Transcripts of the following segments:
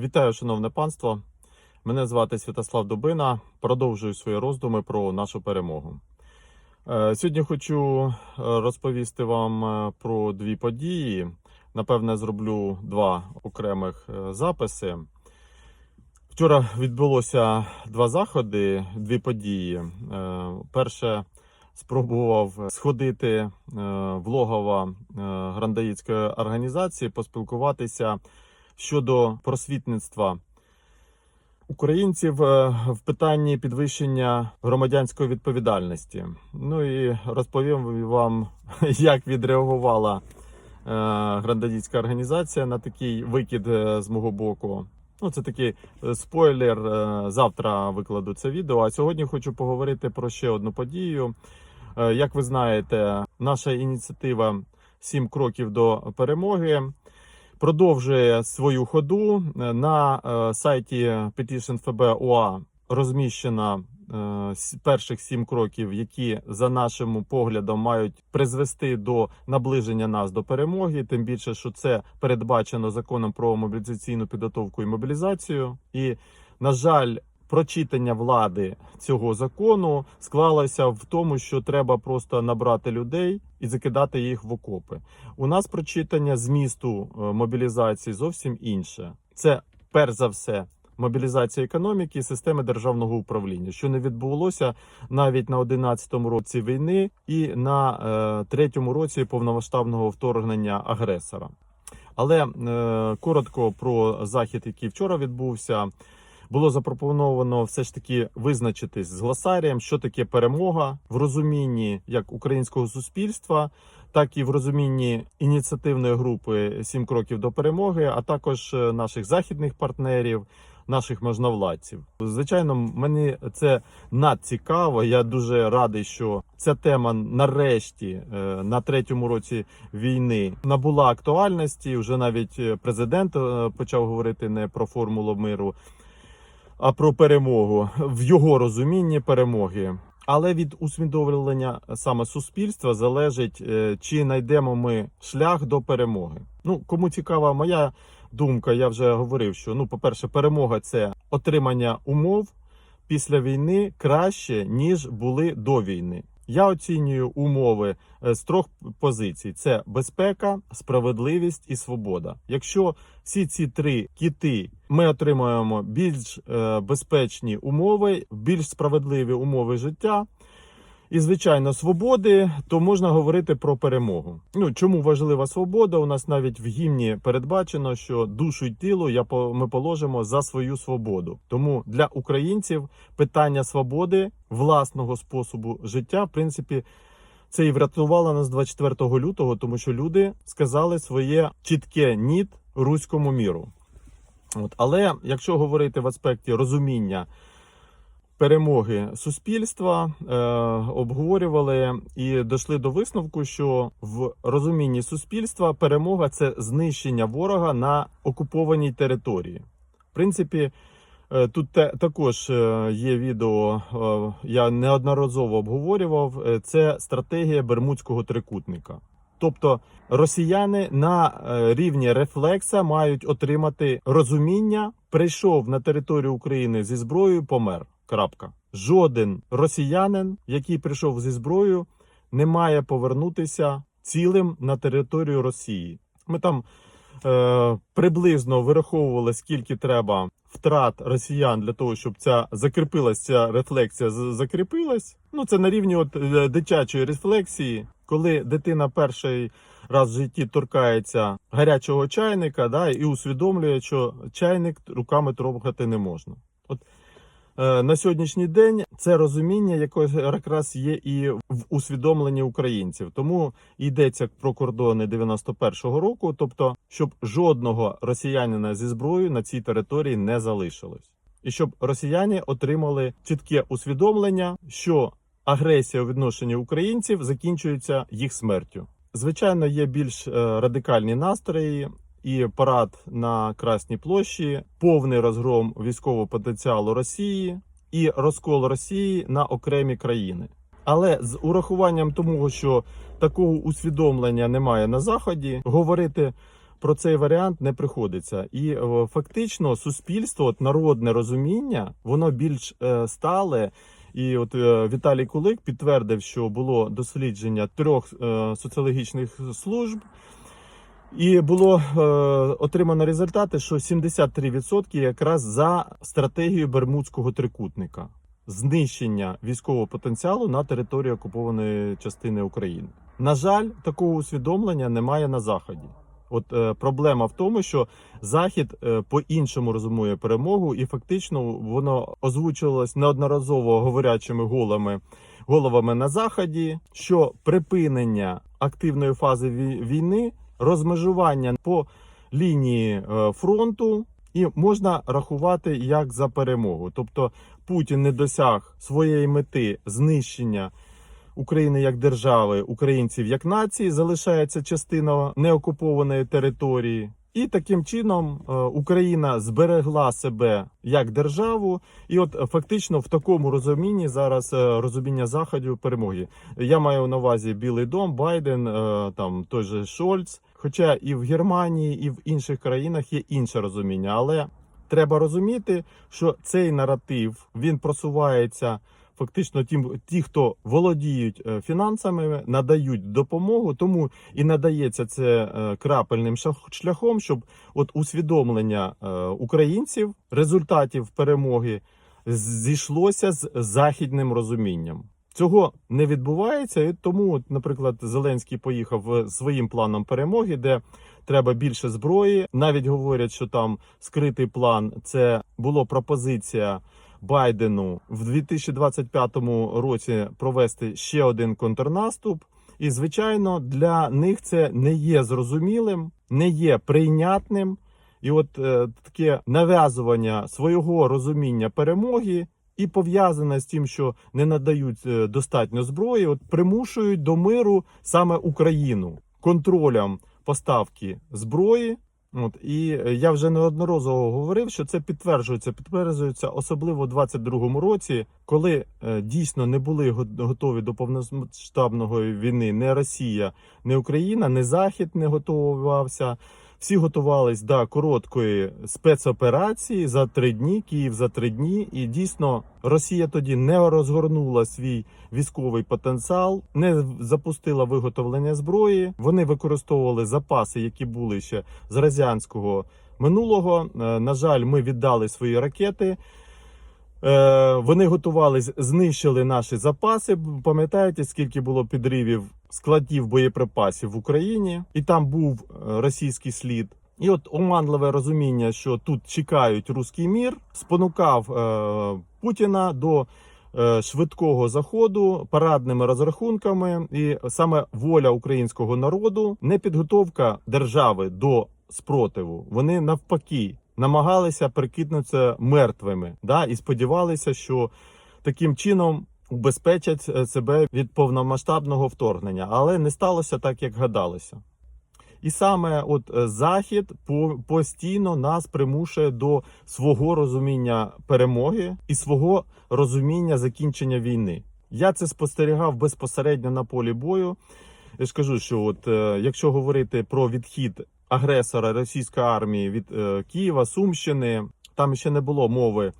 Вітаю, шановне панство. Мене звати Святослав Дубина. Продовжую свої роздуми про нашу перемогу. Е, Сьогодні хочу е, розповісти вам е, про дві події. Напевне, зроблю два окремих записи. Вчора відбулося два заходи, дві події. Перше спробував сходити в логово е, грандаїцької організації, поспілкуватися щодо просвітництва українців е, в питанні підвищення громадянської відповідальності. Ну і розповім вам, як відреагувала е, грандаїцька організація на такий викид е, з мого боку. Ну, це такий спойлер. Завтра викладу це відео. А сьогодні хочу поговорити про ще одну подію. Як ви знаєте, наша ініціатива «7 кроків до перемоги продовжує свою ходу. Е, На е, сайті PetitionFB.ua розміщено е, перших сім кроків, які за нашим поглядом мають призвести до наближення нас до перемоги. Тим більше, що це передбачено законом про мобілізаційну підготовку і мобілізацію. І на жаль. Прочитання влади цього закону склалося в тому, що треба просто набрати людей і закидати їх в окопи. У нас прочитання змісту е, мобілізації зовсім інше. Це перш за все мобілізація економіки і системи державного управління, що не відбулося навіть на 11-му році війни і на е, третьому році повномасштабного вторгнення агресора. Але е, коротко про захід, який вчора відбувся. Було запропоновано все ж таки визначитись з гласарієм, що таке перемога в розумінні як українського суспільства, так і в розумінні ініціативної групи Сім кроків до перемоги, а також е, наших західних партнерів, наших можновладців. Звичайно, мені це надцікаво. Я дуже радий, що ця тема нарешті е, на третьому році війни набула актуальності. Вже навіть е, президент почав говорити не про формулу миру а про перемогу в його розумінні перемоги. Але від усвідомлення саме суспільства залежить, е, чи знайдемо ми шлях до перемоги. Ну, кому цікава моя думка, я вже говорив, що ну, по-перше, перемога це отримання умов після війни краще, ніж були до війни. Я оцінюю умови е, з трьох позицій: це безпека, справедливість і свобода. Якщо всі ці три кіти ми отримаємо більш е, безпечні умови, більш справедливі умови життя. І, звичайно, свободи, то можна говорити про перемогу. Ну чому важлива свобода? У нас навіть в гімні передбачено, що душу й тіло я ми положимо за свою свободу. Тому для українців питання свободи власного способу життя, в принципі, це і врятувало нас 24 лютого, тому що люди сказали своє чітке ніт руському міру. От, але якщо говорити в аспекті розуміння перемоги суспільства, е, обговорювали і дійшли до висновку, що в розумінні суспільства перемога це знищення ворога на окупованій території. В принципі, е, тут те- також е, є відео, е, я неодноразово обговорював. е, Це стратегія Бермудського трикутника. Тобто росіяни на е, рівні рефлекса мають отримати розуміння, прийшов на територію України зі зброєю, помер. Крапка. Жоден росіянин, який прийшов зі зброєю, не має повернутися цілим на територію Росії. Ми там е, приблизно вираховували, скільки треба втрат росіян для того, щоб ця закріпилась, ця рефлексія закріпилась. Ну це на рівні от е, дитячої рефлексії, коли дитина перший раз в житті торкається гарячого чайника, да, і усвідомлює, що чайник руками трогати не можна. Е, на сьогоднішній день це розуміння, яке якраз є і в усвідомленні українців. Тому йдеться про кордони 91-го року, тобто, щоб жодного росіянина зі зброєю на цій території не залишилось, і щоб росіяни отримали чітке усвідомлення, що агресія у відношенні українців закінчується їх смертю. Звичайно, є більш е, радикальні настрої. І парад на Красній площі, повний розгром військового потенціалу Росії і розкол Росії на окремі країни. Але з урахуванням того, що такого усвідомлення немає на заході, говорити про цей варіант не приходиться. І е, фактично суспільство, от народне розуміння, воно більш е, стале. І от е, Віталій Кулик підтвердив, що було дослідження трьох е, соціологічних служб. І було е, отримано результати, що 73% якраз за стратегією Бермудського трикутника знищення військового потенціалу на території окупованої частини України. На жаль, такого усвідомлення немає на заході. От е, проблема в тому, що захід е, по-іншому розумує перемогу, і фактично воно озвучувалось неодноразово говорячими голами головами на заході, що припинення активної фази вій- війни, розмежування по лінії е, фронту. І можна рахувати як за перемогу. Тобто Путін не досяг своєї мети знищення України як держави, українців як нації, залишається частина неокупованої території. І таким чином е, Україна зберегла себе як державу, і от фактично в такому розумінні зараз е, розуміння заходу перемоги. Я маю на увазі Білий Дом, Байден, там той же Шольц. Хоча і в Германії, і в інших країнах є інше розуміння, але треба розуміти, що цей наратив він просувається фактично тим, ті, хто володіють е, фінансами, надають допомогу, тому і надається це е, крапельним шляхом, щоб от усвідомлення е, українців результатів перемоги зійшлося з західним розумінням. Цього не відбувається, і тому, наприклад, Зеленський поїхав е, своїм планом перемоги, де треба більше зброї. Навіть говорять, що там скритий план це була пропозиція Байдену в 2025 році провести ще один контрнаступ. І, звичайно, для них це не є зрозумілим, не є прийнятним. І от е, таке нав'язування свого розуміння перемоги і пов'язане з тим, що не надають е, достатньо зброї, от примушують до миру саме Україну контролем поставки зброї. От і е, я вже неодноразово говорив, що це підтверджується, підтверджується особливо у 22-му році, коли е, дійсно не були готові до повномасштабної війни не Росія, не Україна, не Захід не готувався. Всі готувались до короткої спецоперації за три дні, Київ за три дні. І дійсно Росія тоді не розгорнула свій військовий потенціал, не запустила виготовлення зброї. Вони використовували запаси, які були ще з радянського минулого. Е, На жаль, ми віддали свої ракети. Е, Вони готувались, знищили наші запаси. Пам'ятаєте, скільки було підривів складів боєприпасів в Україні, і там був е, російський слід. І от оманливе розуміння, що тут чекають руський мір, спонукав е, Путіна до е, швидкого заходу парадними розрахунками, і саме воля українського народу, не підготовка держави до спротиву. Вони навпаки намагалися прикинутися мертвими, да, і сподівалися, що таким чином убезпечать е, себе від повномасштабного вторгнення, але не сталося так, як гадалося. І саме от е, захід постійно нас примушує до свого розуміння перемоги і свого розуміння закінчення війни. Я це спостерігав безпосередньо на полі бою. Я ж кажу, що от е, якщо говорити про відхід агресора російської армії від е, Києва, Сумщини, там ще не було мови.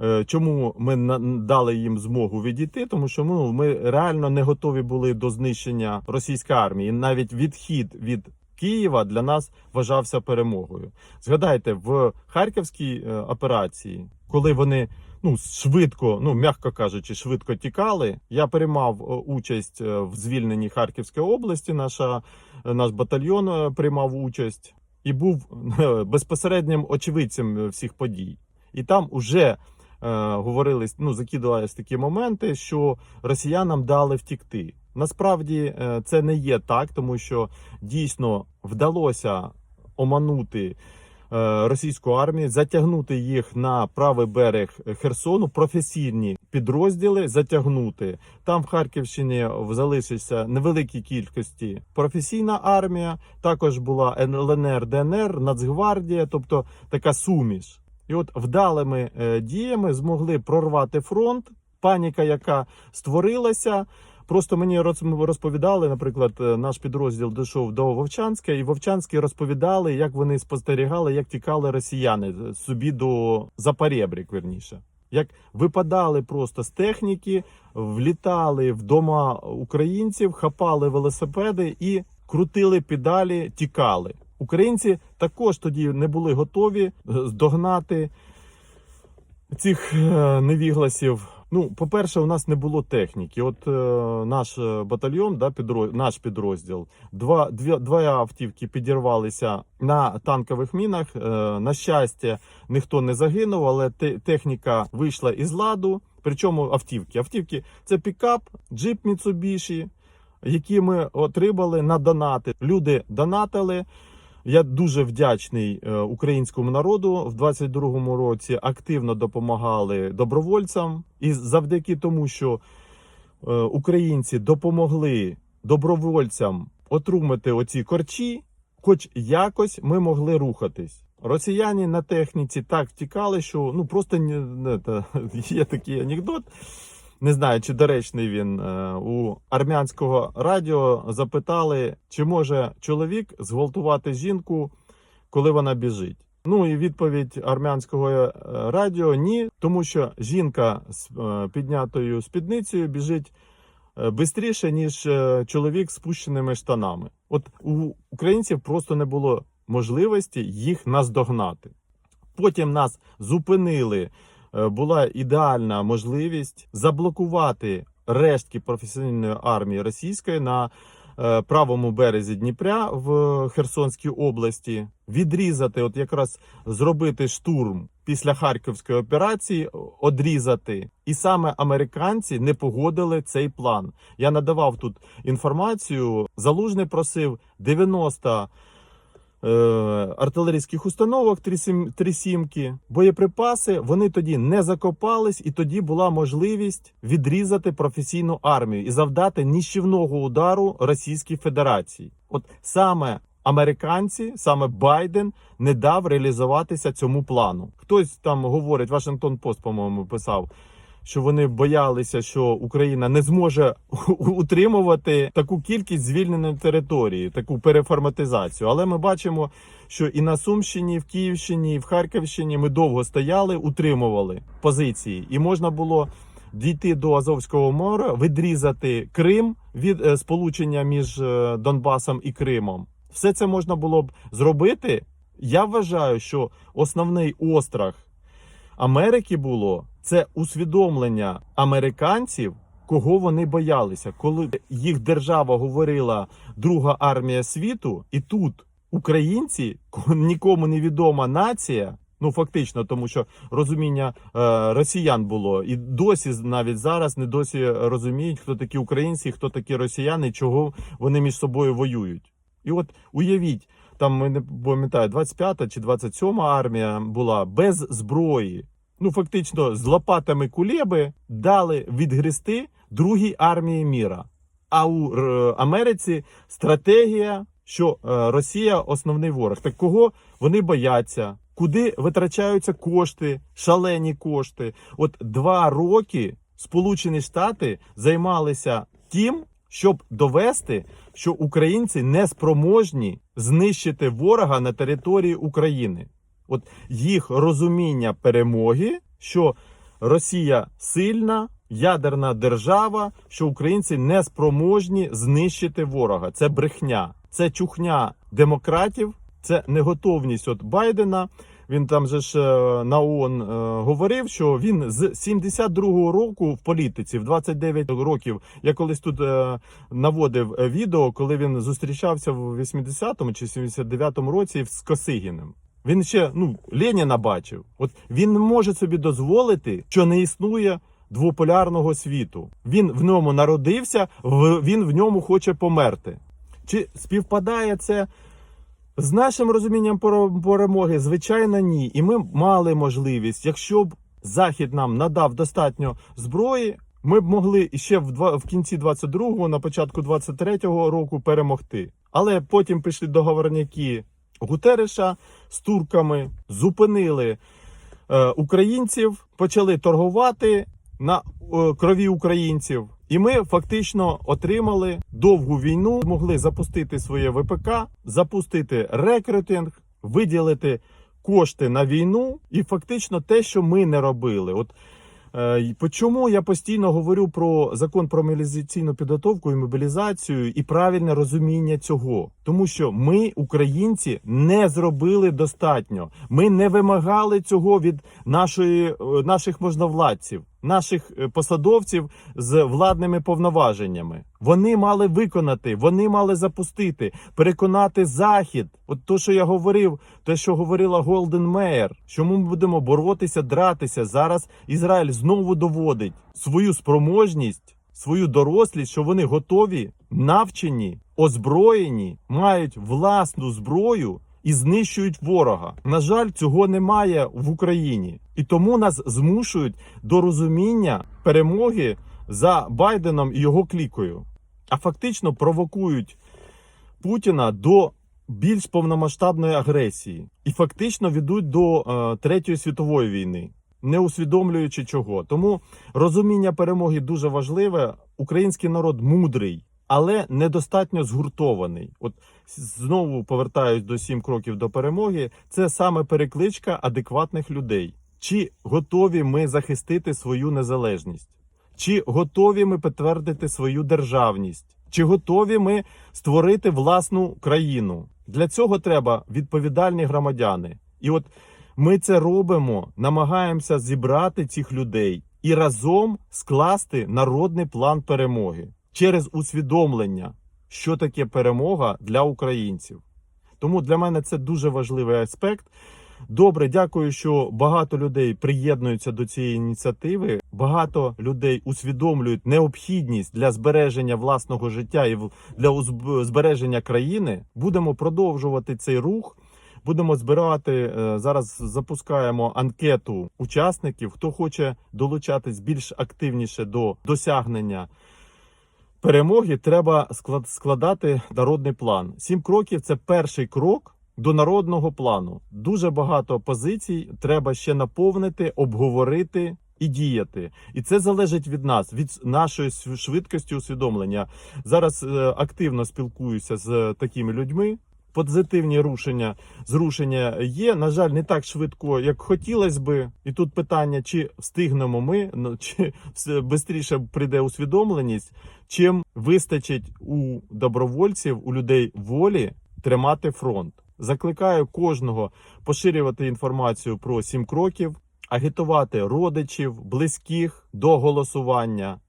е, Чому ми дали їм змогу відійти? Тому що ну, ми реально не готові були до знищення російської армії. Навіть відхід від Києва для нас вважався перемогою. Згадайте, в Харківській е, операції, коли вони ну швидко, ну м'яко кажучи, швидко тікали. Я приймав е, участь е, в звільненні Харківської області. Наша е, наш батальйон приймав участь і був безпосереднім очевидцем всіх подій. І там уже говорились, ну закидувались такі моменти, що росіянам дали втікти. Насправді це не є так, тому що дійсно вдалося оманути російську армію, затягнути їх на правий берег Херсону, професійні підрозділи затягнути. Там в Харківщині залишиться невеликій кількості професійна армія. Також була ЛНР, ДНР, Нацгвардія, тобто така суміш. І от вдалими е, діями змогли прорвати фронт. Паніка, яка створилася, Просто мені роз- розповідали, наприклад, е, наш підрозділ дійшов до Вовчанська, і Вовчанські розповідали, як вони спостерігали, як тікали росіяни собі до Запорєбрік, верніше. Як випадали просто з техніки, влітали в дома українців, хапали велосипеди і крутили педалі, тікали. Українці також тоді не були готові е, здогнати цих е, невігласів. Ну, по-перше, у нас не було техніки. От е, наш е, батальйон, да, підроз, наш підрозділ, два, дві, два автівки підірвалися на танкових мінах. Е, на щастя, ніхто не загинув, але те, техніка вийшла із ладу. Причому автівки. Автівки це пікап, джип Mitsubishi, які ми отримали на донати. Люди донатили. Я дуже вдячний е, українському народу в 22-му році. Активно допомагали добровольцям, і завдяки тому, що е, українці допомогли добровольцям отримати оці корчі, хоч якось ми могли рухатись. Росіяни на техніці так втікали, що ну просто не, не, є такий анекдот. Не знаю, чи доречний він е, у армянського радіо запитали, чи може чоловік зґвалтувати жінку, коли вона біжить. Ну і відповідь армянського е, радіо ні, тому що жінка з е, піднятою спідницею біжить швидше, ніж чоловік з спущеними штанами. От у українців просто не було можливості їх наздогнати. Потім нас зупинили. Е, Була ідеальна можливість заблокувати рештки професійної армії російської на е, правому березі Дніпря в Херсонській області, відрізати, от якраз зробити штурм після Харківської операції, одрізати. І саме американці не погодили цей план. Я надавав тут інформацію. Залужний просив 90 е, артилерійських установок, три сім- три сімки, боєприпаси. Вони тоді не закопались, і тоді була можливість відрізати професійну армію і завдати ніщівного удару Російській Федерації. От саме американці, саме Байден не дав реалізуватися цьому плану. Хтось там говорить, Вашингтон Пост, по-моєму, писав. Що вони боялися, що Україна не зможе утримувати таку кількість звільненої території, таку переформатизацію. Але ми бачимо, що і на Сумщині, і в Київщині, і в Харківщині ми довго стояли, утримували позиції, і можна було дійти до Азовського моря, відрізати Крим від е, сполучення між е, Донбасом і Кримом. Все це можна було б зробити. Я вважаю, що основний острах Америки було це усвідомлення американців, кого вони боялися, коли їх держава говорила друга армія світу, і тут українці, ко- нікому не відома нація. Ну фактично, тому що розуміння е, росіян було і досі навіть зараз не досі розуміють, хто такі українці, хто такі росіяни, чого вони між собою воюють. І от уявіть, там ми не пам'ятаю, 25-та чи 27 армія була без зброї. Ну, фактично, з лопатами кулеби дали відгрести другій армії міра. А у е, Америці стратегія, що е, Росія основний ворог. Так кого вони бояться? Куди витрачаються кошти, шалені кошти? От два роки Сполучені Штати займалися тим, щоб довести, що українці не спроможні знищити ворога на території України. От їх розуміння перемоги, що Росія сильна, ядерна держава, що українці не спроможні знищити ворога. Це брехня, це чухня демократів, це неготовність от Байдена. Він там же ж е, на ООН е, говорив, що він з 72-го року в політиці, в 29 років. Я колись тут е, наводив відео, коли він зустрічався в 80-му чи 79-му році з Косигіним. Він ще ну Леніна бачив. От він не може собі дозволити, що не існує двополярного світу. Він в ньому народився, він в ньому хоче померти. Чи співпадає це з нашим розумінням пере- перемоги? Звичайно, ні. І ми мали можливість, якщо б Захід нам надав достатньо зброї. Ми б могли ще в два в кінці 22-го, на початку 23-го року перемогти. Але потім пішли договорняки Гутереша з турками, зупинили е, українців, почали торгувати, на е, крові українців. І ми фактично отримали довгу війну, змогли запустити своє ВПК, запустити рекрутинг, виділити кошти на війну, і фактично те, що ми не робили. От е, чому я постійно говорю про закон про мобілізаційну підготовку і мобілізацію і правильне розуміння цього, тому що ми, українці, не зробили достатньо. Ми не вимагали цього від нашої е, наших можновладців, наших е, посадовців з владними повноваженнями. Вони мали виконати, вони мали запустити, переконати захід. От то, що я говорив, те, що говорила Голден Меєр, що ми будемо боротися, дратися. Зараз Ізраїль знову доводить свою спроможність, свою дорослість, що вони готові, навчені, озброєні, мають власну зброю. І знищують ворога. На жаль, цього немає в Україні, і тому нас змушують до розуміння перемоги за Байденом і його клікою, а фактично провокують Путіна до більш повномасштабної агресії і фактично ведуть до е, третьої світової війни, не усвідомлюючи чого. Тому розуміння перемоги дуже важливе. Український народ мудрий, але недостатньо згуртований. От знову повертаюсь до сім кроків до перемоги. Це саме перекличка адекватних людей. Чи готові ми захистити свою незалежність? Чи готові ми підтвердити свою державність? Чи готові ми створити власну країну? Для цього треба відповідальні громадяни. І от ми це робимо, намагаємося зібрати цих людей і разом скласти народний план перемоги через усвідомлення, що таке перемога для українців. Тому для мене це дуже важливий аспект. Добре, дякую, що багато людей приєднуються до цієї ініціативи. Багато людей усвідомлюють необхідність для збереження власного життя і для збереження країни. Будемо продовжувати цей рух. Будемо збирати е, зараз. Запускаємо анкету учасників, хто хоче долучатись більш активніше до досягнення перемоги. Треба склад- складати народний план. Сім кроків це перший крок до народного плану. Дуже багато позицій треба ще наповнити, обговорити. І діяти, і це залежить від нас, від нашої швидкості усвідомлення. Зараз е, активно спілкуюся з такими людьми. Позитивні рушення зрушення є. На жаль, не так швидко, як хотілося би. І тут питання: чи встигнемо ми, чи швидше прийде усвідомленість, чим вистачить у добровольців, у людей волі тримати фронт. Закликаю кожного поширювати інформацію про сім кроків, агітувати родичів, близьких до голосування.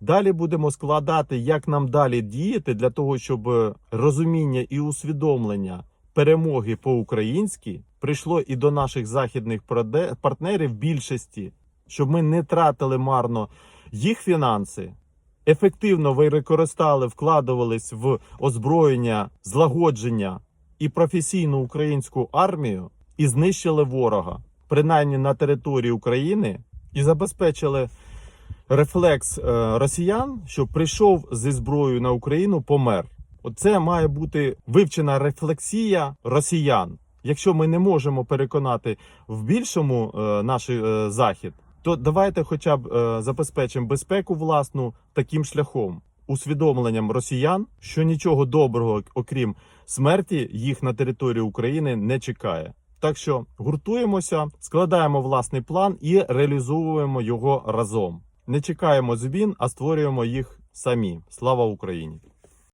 Далі будемо складати, як нам далі діяти для того, щоб розуміння і усвідомлення перемоги по-українськи прийшло і до наших західних партнерів більшості, щоб ми не тратили марно їх фінанси, ефективно використали, вкладувались в озброєння, злагодження і професійну українську армію і знищили ворога, принаймні на території України, і забезпечили рефлекс е, росіян, що прийшов зі зброєю на Україну, помер. Оце має бути вивчена рефлексія росіян. Якщо ми не можемо переконати в більшому е, наш е, захід, то давайте хоча б е, забезпечимо безпеку власну таким шляхом, усвідомленням росіян, що нічого доброго, окрім смерті, їх на території України не чекає. Так що гуртуємося, складаємо власний план і реалізовуємо його разом. Не чекаємо змін, а створюємо їх самі. Слава Україні!